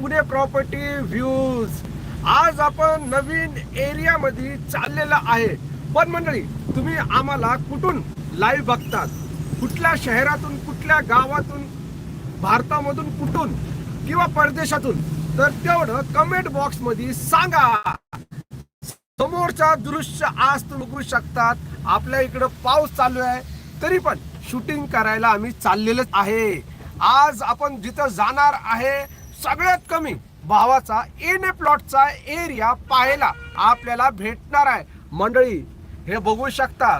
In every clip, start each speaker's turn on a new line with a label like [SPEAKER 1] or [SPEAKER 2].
[SPEAKER 1] Pune property views आज आपण नवीन area मध्ये चाललेला आहे. पण मंडळी तुम्ही आम्हाला कुठून लाईव्ह बघतात? कुठल्या शहरातून कुठल्या गावातून भारतामधून कुठून किंवा परदेशातून? तर तेवढं कमेंट बॉक्समध्ये सांगा. समोरचा दृश्य आज तुम्ही बघू शकतात. आपल्या इकडं पाऊस चालू आहे. तरी पण शूटिंग करायला आम्ही चाललेलंच आहे. आज आपण जिथं जाणार आहे सगळ्यात कमी भावाचा एन ए प्लॉटचा एरिया पाहायला आपल्याला भेटणार आहे. मंडळी हे बघू शकता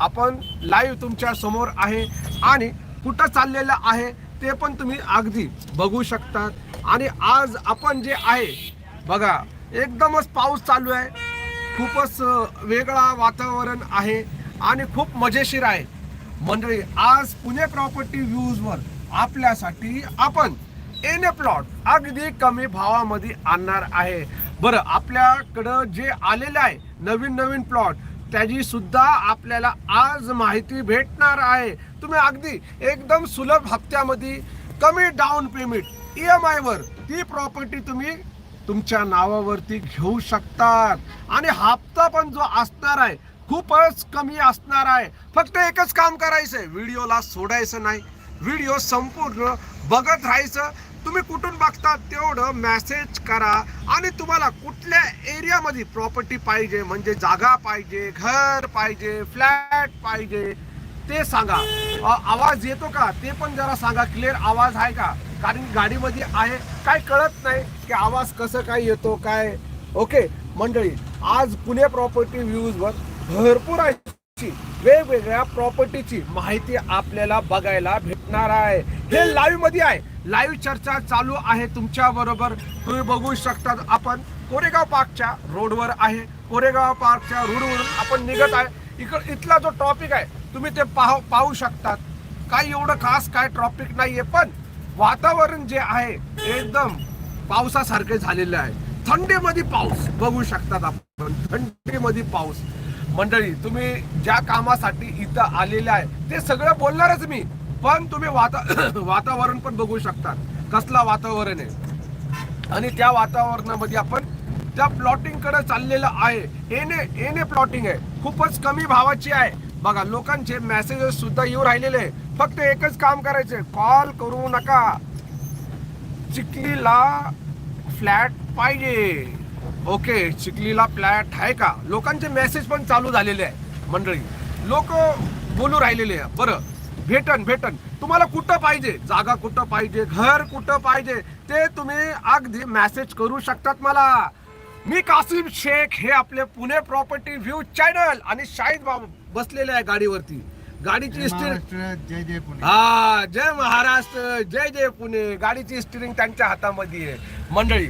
[SPEAKER 1] आपण लाईव्ह तुमच्यासमोर आहे आणि कुठं चाललेलं आहे ते पण तुम्ही अगदी बघू शकतात. आणि आज आपण जे आहे बघा एकदमच पाऊस चालू आहे. खूपच वेगळा वातावरण आहे आणि खूप मजेशीर आहे. मंडळी आज पुणे प्रॉपर्टी व्ह्यूजवर आपल्यासाठी आपण एन ए प्लॉट अगदी कमी भावामध्ये आणणार आहे. बरं आपल्याकडं जे आलेलं आहे नवीन नवीन प्लॉट त्याची सुद्धा आपल्याला आज माहिती भेटणार आहे. तुम्ही अगदी एकदम सुलभ हप्त्यामध्ये कमी डाऊन पेमेंट ई एम आयवर ती प्रॉपर्टी तुम्ही तुमच्या नावावरती घेऊ शकतात. आणि हप्ता पण जो असणार आहे खूपच कमी असणार आहे. फक्त एकच काम करायचंय व्हिडिओला सोडायचं नाही. व्हिडिओ संपूर्ण बघत राहायचं तुम्ही कुठून बघता तेवढं मॅसेज करा आणि तुम्हाला कुठल्या एरियामध्ये प्रॉपर्टी पाहिजे म्हणजे जागा पाहिजे घर पाहिजे फ्लॅट पाहिजे ते सांगा. आवाज येतो का? ते पण जरा सांगा. क्लिअर आवाज आहे का? कारण गाडीमध्ये आहे. काय कळत नाही की आवाज कसं काय येतो काय. ओके मंडळी आज पुणे प्रॉपर्टी व्ह्यूजवर भरपूर अशी वेगवेगळ्या प्रॉपर्टीची माहिती आपल्याला बघायला भेटणार आहे. हे लाईव्हमध्ये आहे. लाईव्ह चर्चा चालू आहे तुमच्या बरोबर तुम्ही बघू शकतात आपण कोरेगाव पार्कच्या रोडवर आहे. कोरेगाव पार्कच्या रोडवरून आपण निघत आहे. इकड इथला जो टॉपिक आहे तुम्ही ते पाहू पाहू शकतात. काही एवढं खास काय ट्रॉपिक नाहीये पण वातावरण जे आहे एकदम पावसासारखे झालेले आहे. थंडीमध्ये पाऊस बघू शकतात आपण. थंडीमध्ये पाऊस. मंडळी तुम्ही ज्या कामासाठी इथं आलेले आहे ते सगळं बोलणारच मी. पण तुम्ही वाता वातावरण पण बघू शकतात कसला वातावरण आहे. आणि त्या वातावरणामध्ये आपण त्या प्लॉटिंगकडे चाललेलं आहे. एने एने प्लॉटिंग आहे. खूपच कमी भावाची आहे. बघा लोकांचे मेसेजेस सुद्धा येऊ राहिलेले आहे. फक्त एकच काम करायचे कॉल करू नका. चिखलीला फ्लॅट पाहिजे. ओके चिखलीला फ्लॅट आहे का? लोकांचे मेसेज पण चालू झालेले आहे मंडळी. लोक बोलू राहिलेले आहे. बरं. भेटन भेटन. तुम्हाला कुठं पाहिजे? जागा कुठं पाहिजे? घर कुठं पाहिजे? ते तुम्ही अगदी मेसेज करू शकतात मला. मी कासिम शेख हे आपले पुणे प्रॉपर्टी व्ह्यू चॅनल आणि शाहीद बाबू बसलेले आहे गाडीवरती. गाडीची स्टीर
[SPEAKER 2] महाराष्ट्र जय जय पुणे.
[SPEAKER 1] हा जय महाराष्ट्र जय जय पुणे. गाडीची स्टिअरिंग त्यांच्या हातामध्ये आहे. मंडळी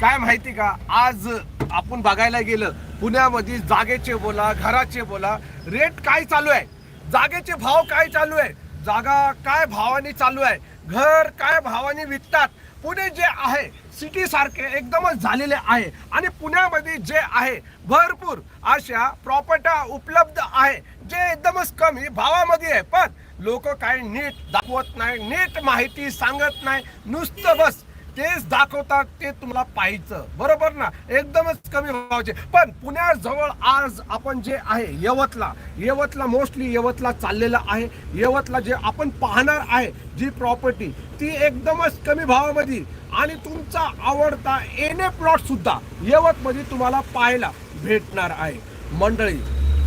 [SPEAKER 1] काय माहिती का? आज आपण बघायला गेलं पुण्यामध्ये जागेचे बोला घराचे बोला रेट काय चालू आहे? जागेचे भाव काय चालू आहे? जागा काय भावाने चालू आहे? घर काय भावाने विकतात? पुणे जे आहे सिटी सारखे एकदमच झालेले आहे. आणि पुण्यामध्ये जे आहे भरपूर अशा प्रॉपर्ट्या उपलब्ध आहे जे एकदमच कमी भावामध्ये आहे. पण लोक काय नीट दाखवत नाही नीट माहिती सांगत नाही. नुसतं बस तेच दाखवतात ते तुम्हाला पाहायचं. बरोबर ना? एकदमच कमी भावाचे. पण पुण्याजवळ आज आपण जे आहे यवतला यवतला मोस्टली यवतला चाललेलं आहे. यवतला जे आपण पाहणार आहे जी प्रॉपर्टी ती एकदमच कमी भावामध्ये. आणि तुमचा आवडता एने प्लॉट सुद्धा यवतमध्ये तुम्हाला पाहायला भेटणार आहे. मंडळी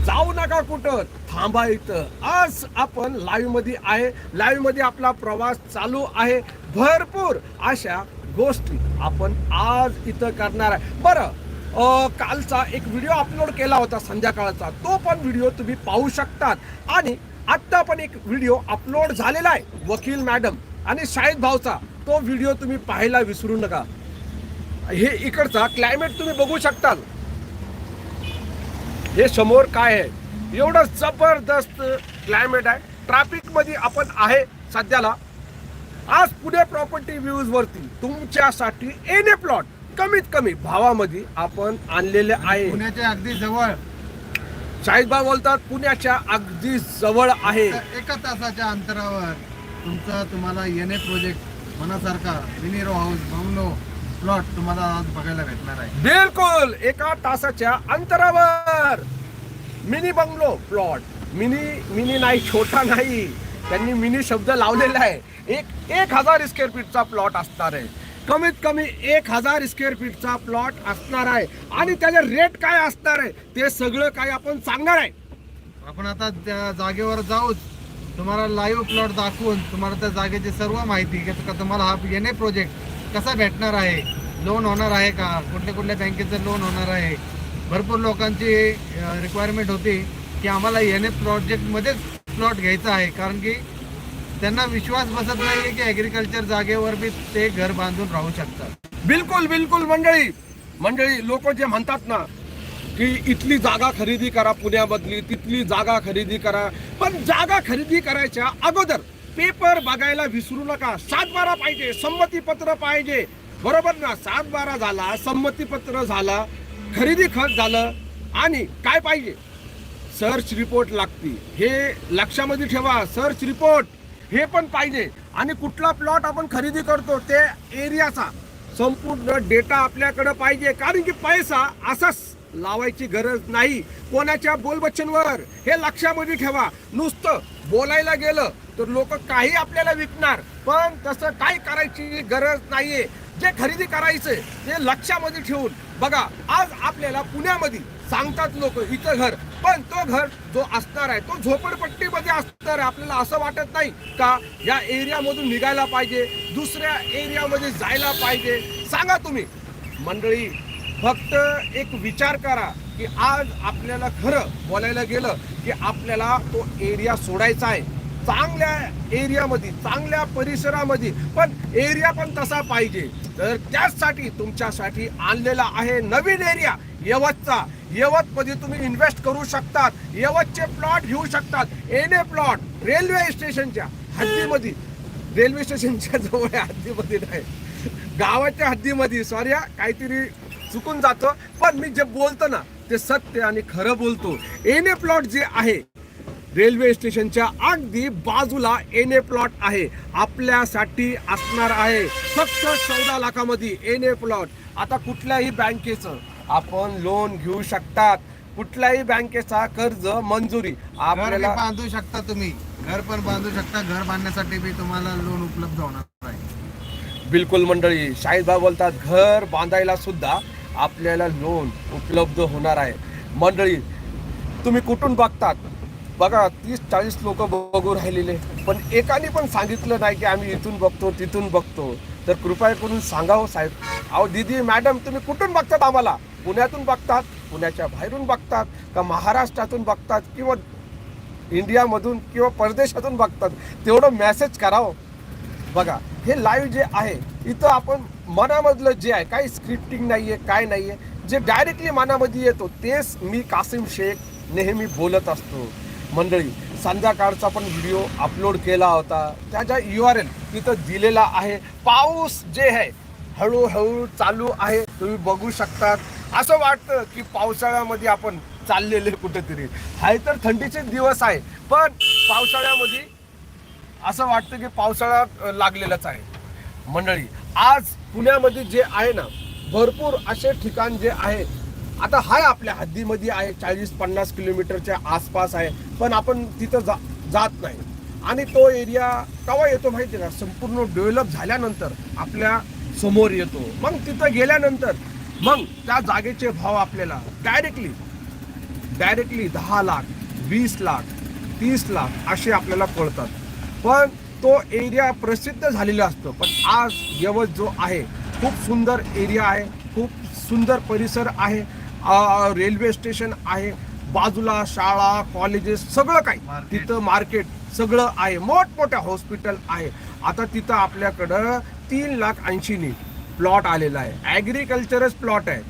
[SPEAKER 1] जाऊ नका कुठं. थांबा इथं. आज आपण लाईव्हमध्ये आहे. लाईव्हमध्ये आपला प्रवास चालू आहे. भरपूर अशा गोष्टी आपण आज इथं करणार आहे. बरं कालचा एक व्हिडिओ अपलोड केला होता संध्याकाळचा. तो पण व्हिडिओ तुम्ही पाहू शकतात. आणि आत्ता पण एक व्हिडिओ अपलोड झालेला आहे वकील मॅडम आणि शाहिद भाऊचा. तो व्हिडिओ तुम्ही पाहायला विसरू नका. हे इकडचा क्लायमेट तुम्ही बघू शकता हे समोर काय आहे? एवढं जबरदस्त क्लायमेट आहे. ट्रॅफिकमध्ये आपण आहे सध्याला. आज पुणे प्रॉपर्टी व्ह्यूज वरती तुमच्यासाठी एन ए प्लॉट कमीत कमी भावामध्ये आपण आणलेले आहे.
[SPEAKER 2] पुण्याच्या अगदी जवळ.
[SPEAKER 1] शाहिदबा बोलतात पुण्याच्या अगदी जवळ आहे.
[SPEAKER 2] एका तासाच्या अंतरावर तुमचा तुम्हाला येणे project मनासारखा. Mini row house bungalow plot तुम्हाला आज बघायला भेटणार आहे.
[SPEAKER 1] बिलकुल एका तासाच्या अंतरावर. Mini bungalow plot mini mini नाही छोटा नाही. त्यांनी मिनी शब्द लावलेला आहे. एक एक हजार स्क्वेअर फीटचा प्लॉट असणार आहे. कमीत कमी एक हजार स्क्वेअर फीटचा प्लॉट असणार आहे. आणि त्याचे रेट काय असणार आहे? ते सगळं काय आपण सांगणार आहे.
[SPEAKER 2] आपण आता त्या जागेवर जाऊच. तुम्हाला लाईव्ह प्लॉट दाखवून तुम्हाला त्या जागेची सर्व माहिती की का तुम्हाला हा एन ए प्रोजेक्ट कसा भेटणार आहे? लोन होणार आहे का? कुठल्या कुठल्या बँकेचं लोन होणार आहे? भरपूर लोकांची रिक्वायरमेंट होती की आम्हाला एन ए प्रोजेक्टमध्येच प्लॉट घ्यायचा आहे. कारण की त्यांना विश्वास बसत नाही की ॲग्रिकल्चर जागेवर बी ते घर बांधून राहू शकतात.
[SPEAKER 1] बिलकुल बिलकुल मंडळी. मंडळी लोक जे म्हणतात ना की इथली जागा खरेदी करा पुण्यामधली तिथली जागा खरेदी करा. पण जागा खरेदी करायच्या अगोदर पेपर बघायला विसरू नका. सात बारा पाहिजे संमतीपत्र पाहिजे. बरोबर ना? सात बारा झाला संमतीपत्र झाला खरेदी खत झालं आणि काय पाहिजे? सर्च रिपोर्ट लागती. हे लक्षामध्ये ठेवा. सर्च रिपोर्ट हे पण पाहिजे. आणि कुठला प्लॉट आपण खरेदी करतो ते एरियाचा. संपूर्ण डेटा आपल्याकडं पाहिजे. कारण की पैसा असाच लावायची गरज नाही. कोणाच्या बोलबच्चनवर? हे लक्षामध्ये ठेवा. नुसतं बोलायला गेलं तर लोक काही आपल्याला विकणार पण तसं काही करायची गरज नाहीये. जे खरेदी करायचंय ते लक्षामध्ये ठेवून. बघा आज आपल्याला पुण्यामध्ये सांगतात लोक इथं घर पण तो घर जो असणार आहे तो झोपडपट्टीमध्ये असणार आहे. आपल्याला असं वाटत नाही का या एरियामधून निघायला पाहिजे दुसऱ्या एरियामध्ये जायला पाहिजे? सांगा तुम्ही. मंडळी फक्त एक विचार करा की आज आपल्याला खरं बोलायला गेलं की आपल्याला तो एरिया सोडायचा आहे. चांगल्या एरियामध्ये चांगल्या परिसरामध्ये. पण एरिया पण तसा पाहिजे. तर त्याचसाठी तुमच्यासाठी आणलेला आहे नवीन एरिया यवतचा. यवतमध्ये तुम्ही इन्व्हेस्ट करू शकतात. यवतचे प्लॉट घेऊ शकतात. एन ए प्लॉट रेल्वे स्टेशनच्या हद्दीमध्ये. रेल्वे स्टेशनच्या जवळ हद्दीमध्ये नाही. गावाच्या हद्दीमध्ये. सॉरी काहीतरी चुकून जातं. पण मी जे बोलतो ना ते सत्य आणि खरं बोलतो. एन ए प्लॉट जे आहे रेल्वे स्टेशनच्या अगदी बाजूला एन ए प्लॉट आहे. आपल्यासाठी असणार आहे. फक्त चौदा लाखामध्ये एन ए प्लॉट. आता कुठल्याही बँकेचं आपण लोन घेऊ शकतात. कुठल्याही बँकेचा कर्ज मंजुरी.
[SPEAKER 2] घर बी
[SPEAKER 1] आपल्याला
[SPEAKER 2] बांधू शकता तुम्ही. घर पण बांधू शकता. घर बांधण्यासाठी बी तुम्हाला लोन उपलब्ध होणार आहे.
[SPEAKER 1] बिलकुल मंडळी शाहीदबा बोलतात घर बांधायला सुद्धा आपल्याला लोन उपलब्ध होणार आहे. मंडळी तुम्ही कुठून बघतात? बघा तीस चाळीस लोक बघू राहिलेले. पण एकाने पण सांगितलं नाही की आम्ही इथून बघतो तिथून बघतो. तर कृपया करून सांगावं हो साहेब. अहो दीदी मॅडम तुम्ही कुठून बघतात आम्हाला? पुण्यातून बघतात पुण्याच्या बाहेरून बघतात का महाराष्ट्रातून बघतात किंवा इंडियामधून किंवा परदेशातून बघतात? तेवढं मेसेज करावं हो. बघा हे लाईव्ह जे आहे इथं आपण मनामधलं जे आहे काही स्क्रिप्टिंग नाही आहे काय नाही आहे जे डायरेक्टली मनामध्ये येतो तेच मी कासिम शेख नेहमी बोलत असतो. मंडळी संध्याकाळचा पण व्हिडिओ अपलोड केला होता. त्याच्या यू आर एल तिथं दिलेला आहे पाऊस जे आहे हळूहळू चालू आहे. तुम्ही बघू शकतात. असं वाटतं की पावसाळ्यामध्ये आपण चाललेले कुठेतरी. हाय तर थंडीचे दिवस आहे पण पावसाळ्यामध्ये असं वाटतं की पावसाळ्यात लागलेलंच लागलेलाच आहे. मंडळी आज पुण्यामध्ये जे आहे ना भरपूर असे ठिकाण जे आहे आता हाय आपल्या हद्दीमध्ये आहे चाळीस पन्नास किलोमीटरच्या आसपास आहे पण आपण तिथं जा जात नाही. आणि तो एरिया केव्हा येतो माहिती आहे का? संपूर्ण डेव्हलप झाल्यानंतर आपल्यासमोर येतो. मग तिथं गेल्यानंतर मग त्या जागेचे भाव आपल्याला डायरेक्टली डायरेक्टली दहा लाख वीस लाख तीस लाख असे आपल्याला कळतात. पण तो एरिया प्रसिद्ध झालेला असतो. पण आज यवत जो आहे खूप सुंदर एरिया आहे खूप सुंदर परिसर आहे रेल्वे स्टेशन आहे बाजूला शाळा कॉलेजेस सगळं काही. तिथं मार्केट सगळं आहे. मोठमोठ्या हॉस्पिटल आहे. आता तिथं आपल्याकडं तीन लाख ऐंशीनी प्लॉट आलेला आहे. ॲग्रिकल्चरच प्लॉट आहे.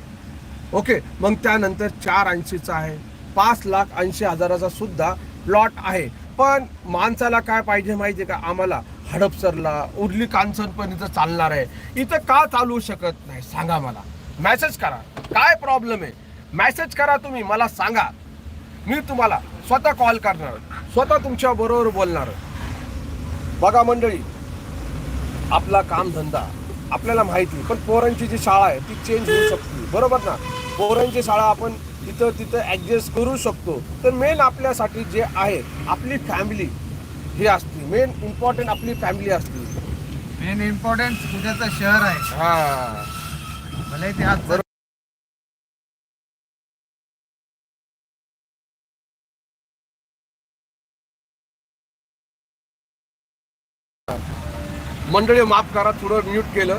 [SPEAKER 1] ओके मग त्यानंतर चार ऐंशीचा आहे. पाच लाख ऐंशी हजाराचा सुद्धा प्लॉट आहे. पण माणसाला काय पाहिजे माहिती आहे का? आम्हाला हडपसरला उर्ली कांचन पण इथं चालणार आहे. इथं का चालू शकत नाही? सांगा मला. मेसेज करा. काय प्रॉब्लेम आहे? मेसेज करा तुम्ही मला सांगा. मी तुम्हाला स्वतः कॉल करणार स्वतः तुमच्या बरोबर बोलणार. बघा मंडळी आपला कामधंदा आपल्याला माहिती पण पोरांची जी शाळा आहे ती चेंज होऊ शकते. बरोबर ना? पोरांची शाळा आपण तिथं तिथं ॲडजस्ट करू शकतो. तर मेन आपल्यासाठी जे आहे आपली फॅमिली ही असते. मेन इम्पॉर्टंट आपली फॅमिली असते.
[SPEAKER 2] मेन इम्पॉर्टन्स पुण्याचं शहर आहे.
[SPEAKER 1] हा.
[SPEAKER 2] भले ते आज
[SPEAKER 1] बरोबर. मंडळी माफ करा थोडं म्यूट केलं.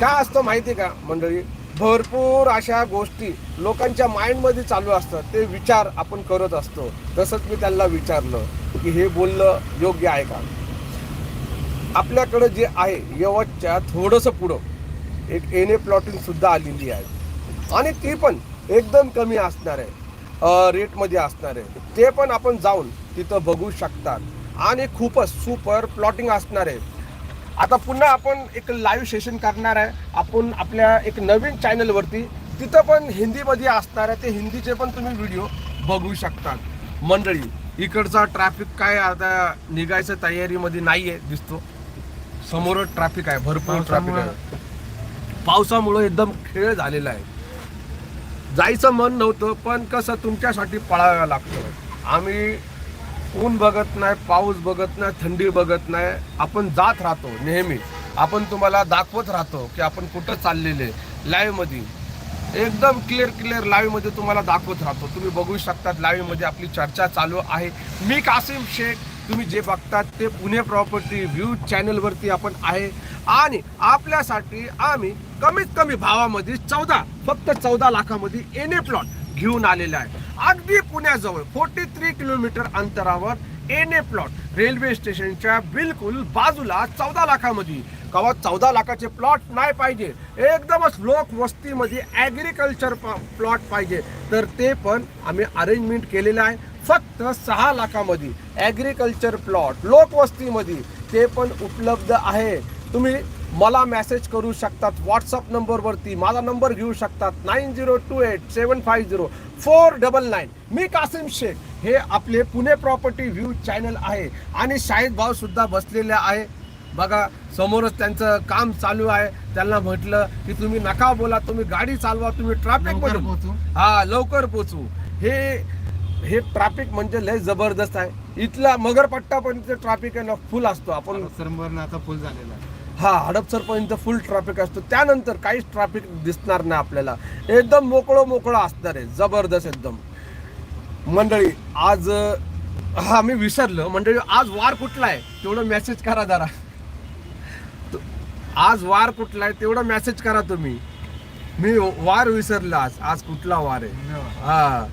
[SPEAKER 1] काय असतं माहिती का मंडळी? भरपूर अशा गोष्टी लोकांच्या माइंडमध्ये चालू असतात. ते विचार आपण करत असतो. तसंच मी त्यांना विचारलं की हे बोलणं योग्य आहे का? आपल्याकडं जे आहे यवतच्या थोडंसं पुढं एक एन ए प्लॉटिंग सुद्धा आलेली आहे. आणि ती पण एकदम कमी असणार आहे. रेटमध्ये असणार आहे. ते पण आपण जाऊन तिथं बघू शकतात. आणि खूपच सुपर प्लॉटिंग असणार आहे. आता पुन्हा आपण एक लाईव्ह सेशन करणार आहे. आपण आपल्या एक नवीन चॅनलवरती तिथं पण हिंदीमध्ये असणार आहे. ते हिंदीचे पण तुम्ही व्हिडिओ बघू शकतात. मंडळी इकडचा ट्रॅफिक काय आता निघायचं तयारीमध्ये नाही आहे दिसतो. समोरच ट्रॅफिक आहे. भरपूर ट्रॅफिक आहे. पावसामुळे. एकदम खेळ झालेला आहे. जायचं मन नव्हतं पण कसं तुमच्यासाठी पळायला लागतं. आम्ही ऊन बघत नाही पाऊस बघत नाही थंडी बघत नाही आपण जात राहतो नेहमी. आपण तुम्हाला दाखवत राहतो की आपण कुठं चाललेले लाईव्हमध्ये एकदम क्लिअर क्लिअर लाईव्हमध्ये तुम्हाला दाखवत राहतो. तुम्ही बघू शकतात लाईव्हमध्ये आपली चर्चा चालू आहे. मी कासिम शेख तुम्ही जे बघतात ते पुणे प्रॉपर्टी व्ह्यू चॅनलवरती आपण आहे. आणि आपल्यासाठी आम्ही कमीत कमी भावामध्ये चौदा फक्त चौदा लाखामध्ये एन ए प्लॉट घेऊन आलेला आहे. अगदी पुण्याजवळ फोर्टी थ्री किलोमीटर अंतरावर एन ए प्लॉट रेल्वे स्टेशनच्या बिलकुल बाजूला चौदा लाखामध्ये. कवा चौदा लाखाचे प्लॉट नाही पाहिजे. एकदमच लोक वस्तीमध्ये ॲग्रिकल्चर प्लॉट पाहिजे. तर ते पण आम्ही अरेंजमेंट केलेलं आहे. फक्त सहा लाखामध्ये. Agriculture plot लोकवस्तीमध्ये. ते पण उपलब्ध आहे. तुम्ही मला मेसेज करू शकतात. व्हॉट्सअप नंबरवरती माझा नंबर घेऊ शकतात. Nine zero two eight seven five zero four double nine मी कासिम शेख. हे आपले पुणे प्रॉपर्टी व्ह्यू चॅनल आहे. आणि शाहिद भाऊ सुद्धा बसलेले आहे. बघा समोरच त्यांचं काम चालू आहे. त्यांना म्हटलं की तुम्ही नका बोला तुम्ही गाडी चालवा तुम्ही ट्रॅफिक
[SPEAKER 2] पोहोचू.
[SPEAKER 1] हा लवकर पोचू हे हे ट्रॅफिक म्हणजे लय जबरदस्त आहे. इथला मगरपट्टा पण ट्रॅफिक आहे ना फुल असतो. आपण
[SPEAKER 2] आता फुल झालेला आहे.
[SPEAKER 1] हा हडपसर पर्यंत फुल ट्रॅफिक असतो. त्यानंतर काहीच ट्रॅफिक दिसणार नाही आपल्याला. एकदम मोकळं मोकळं असणार आहे. जबरदस्त एकदम. मंडळी आज हा मी विसरलो. मंडळी आज वार कुठला आहे? तेवढं मेसेज करा जरा. आज वार कुठला आहे? तेवढं मेसेज करा तुम्ही. मी वार विसरलो आज. आज कुठला वार आहे. हा.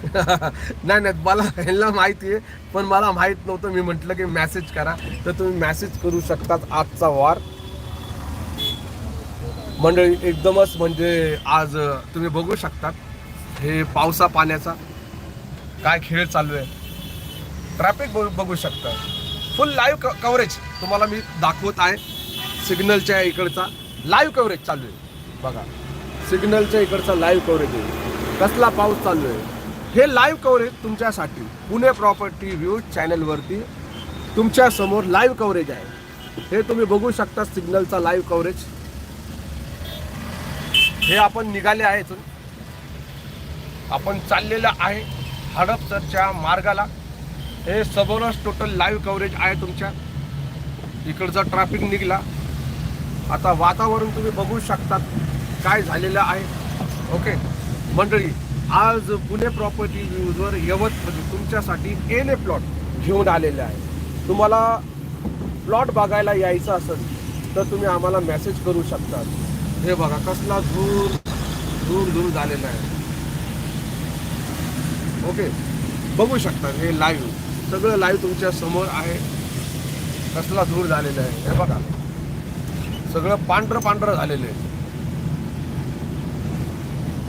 [SPEAKER 1] नाही नाही मला ह्यांना माहिती आहे पण मला माहीत नव्हतं. मी म्हटलं की मेसेज करा. तर तुम्ही मॅसेज करू शकतात आजचा वार. मंडळी एकदमच म्हणजे आज तुम्ही बघू शकतात. हे पावसा पाण्याचा काय खेळ चालू आहे. ट्रॅफिक बघू शकता. फुल लाईव्ह कव्हरेज तुम्हाला मी दाखवत आहे. सिग्नलच्या इकडचा लाईव्ह कव्हरेज चालू आहे. बघा. सिग्नलच्या इकडचा लाईव्ह कव्हरेज आहे. कसला पाऊस चालू आहे? हे लाईव्ह कव्हरेज तुमच्यासाठी. पुणे प्रॉपर्टी व्ह्यू चॅनलवरती तुमच्यासमोर लाईव्ह कव्हरेज आहे. हे तुम्ही बघू शकता सिग्नलचा लाईव्ह कव्हरेज हे आपण निघाले आहे इथून. आपण चाललेलं आहे हडपसरच्या मार्गाला. हे समोरच टोटल लाईव्ह कव्हरेज आहे तुमच्या. इकडचा ट्रॅफिक निघला. आता वातावरण तुम्ही बघू शकतात. काय झालेलं आहे. ओके मंडळी आज पुणे प्रॉपर्टी न्यूजवर यवतमध्ये म्हणजे तुमच्यासाठी एन ए प्लॉट घेऊन आलेले आहे. तुम्हाला प्लॉट बघायला यायचं असेल तर तुम्ही आम्हाला मेसेज करू शकता. हे बघा कसला धूर दूर दूर झालेला आहे. ओके बघू शकता हे लाईव्ह सगळं लाईव्ह तुमच्यासमोर आहे. कसला दूर झालेला आहे. हे बघा. सगळं पांढरं पांढरं झालेलं आहे.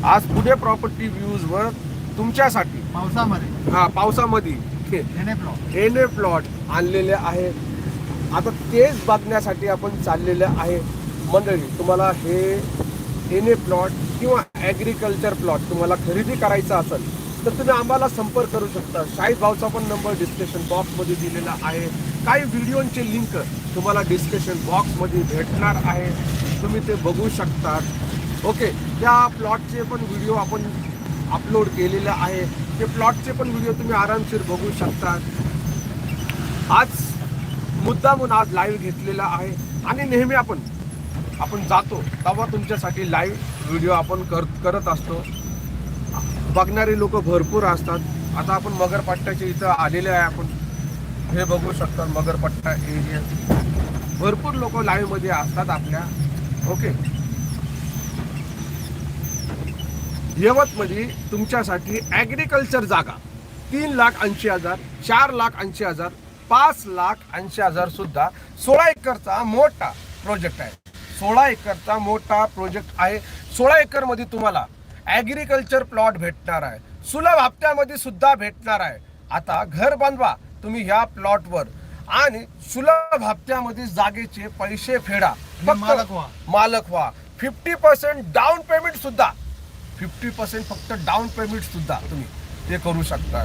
[SPEAKER 1] आज पुणे प्रॉपर्टी व्ह्यूजवर तुमच्यासाठी
[SPEAKER 2] पावसामध्ये.
[SPEAKER 1] हा पावसामध्ये.
[SPEAKER 2] एने प्लॉट
[SPEAKER 1] एन ए प्लॉट आणलेले आहे. आता तेच बघण्यासाठी आपण चाललेले आहे. मंडळी तुम्हाला हे एन ए प्लॉट किंवा ॲग्रिकल्चर प्लॉट तुम्हाला खरेदी करायचं असेल तर तुम्ही आम्हाला संपर्क करू शकता. शाहीद भाऊचा पण नंबर डिस्क्रिप्शन बॉक्समध्ये दिलेला आहे. काही व्हिडिओचे लिंक तुम्हाला डिस्क्रिप्शन बॉक्समध्ये भेटणार आहे. तुम्ही ते बघू शकतात. ओके त्या प्लॉटचे पण व्हिडिओ आपण अपलोड केलेले आहे. ते प्लॉटचे पण व्हिडिओ तुम्ही आरामशीर बघू शकता आज मुद्दा म्हणून आज लाईव्ह घेतलेला आहे. आणि नेहमी आपण आपण जातो तेव्हा तुमच्यासाठी लाईव्ह व्हिडिओ आपण कर करत असतो. बघणारे लोक भरपूर असतात. आता आपण मगरपट्ट्याच्या इथं आलेले आहे आपण. हे बघू शकतात मगरपट्टा एरिया भरपूर लोक लाईव्हमध्ये असतात आपल्या. ओके. यवतमध्ये तुमच्यासाठी ॲग्रिकल्चर जागा. तीन लाख ऐंशी हजार चार लाख ऐंशी हजार पाच लाख ऐंशी हजार सुद्धा सोळा एकरचा मोठा प्रोजेक्ट आहे. सोळा एकरचा मोठा प्रोजेक्ट आहे. सोळा एकरमध्ये तुम्हाला ॲग्रिकल्चर प्लॉट भेटणार आहे. सुलभ हप्त्यामध्ये सुद्धा भेटणार आहे. आता घर बांधवा तुम्ही ह्या प्लॉटवर आणि सुलभ हप्त्यामध्ये जागेचे पैसे फेडा.
[SPEAKER 2] मालक व्हा.
[SPEAKER 1] मालक व्हा. फिफ्टी पर्सेंट डाऊन पेमेंट सुद्धा. फिफ्टी पर्सेंट फक्त डाऊन पेमेंट सुद्धा तुम्ही ते करू शकता.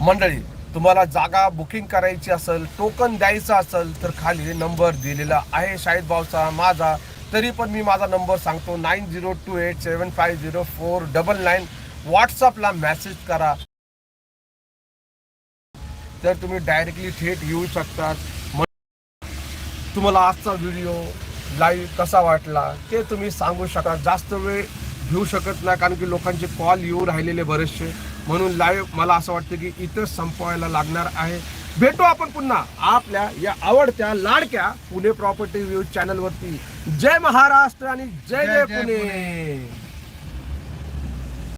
[SPEAKER 1] मंडळी तुम्हाला जागा बुकिंग करायची असेल टोकन द्यायचं असेल तर खाली नंबर दिलेला आहे शाहिद भाऊचा माझा. तरी पण मी माझा नंबर सांगतो nine zero two eight seven five zero four double nine. व्हॉट्सअपला मेसेज करा. तर तुम्ही डायरेक्टली थेट येऊ शकतात तुम्हाला आजचा व्हिडिओ लाईव्ह कसा वाटला ते तुम्ही सांगू शकता जास्त वेळ घेऊ शकत नाही कारण की लोकांचे कॉल येऊ राहिलेले बरेचसे. म्हणून लाईव्ह मला असं वाटतं की इथंच संपवायला लागणार आहे. भेटू आपण पुन्हा आपल्या या आवडत्या लाडक्या पुणे प्रॉपर्टी व्ह्यूज चॅनलवरती जय महाराष्ट्र आणि जय
[SPEAKER 2] जय
[SPEAKER 1] पुणे.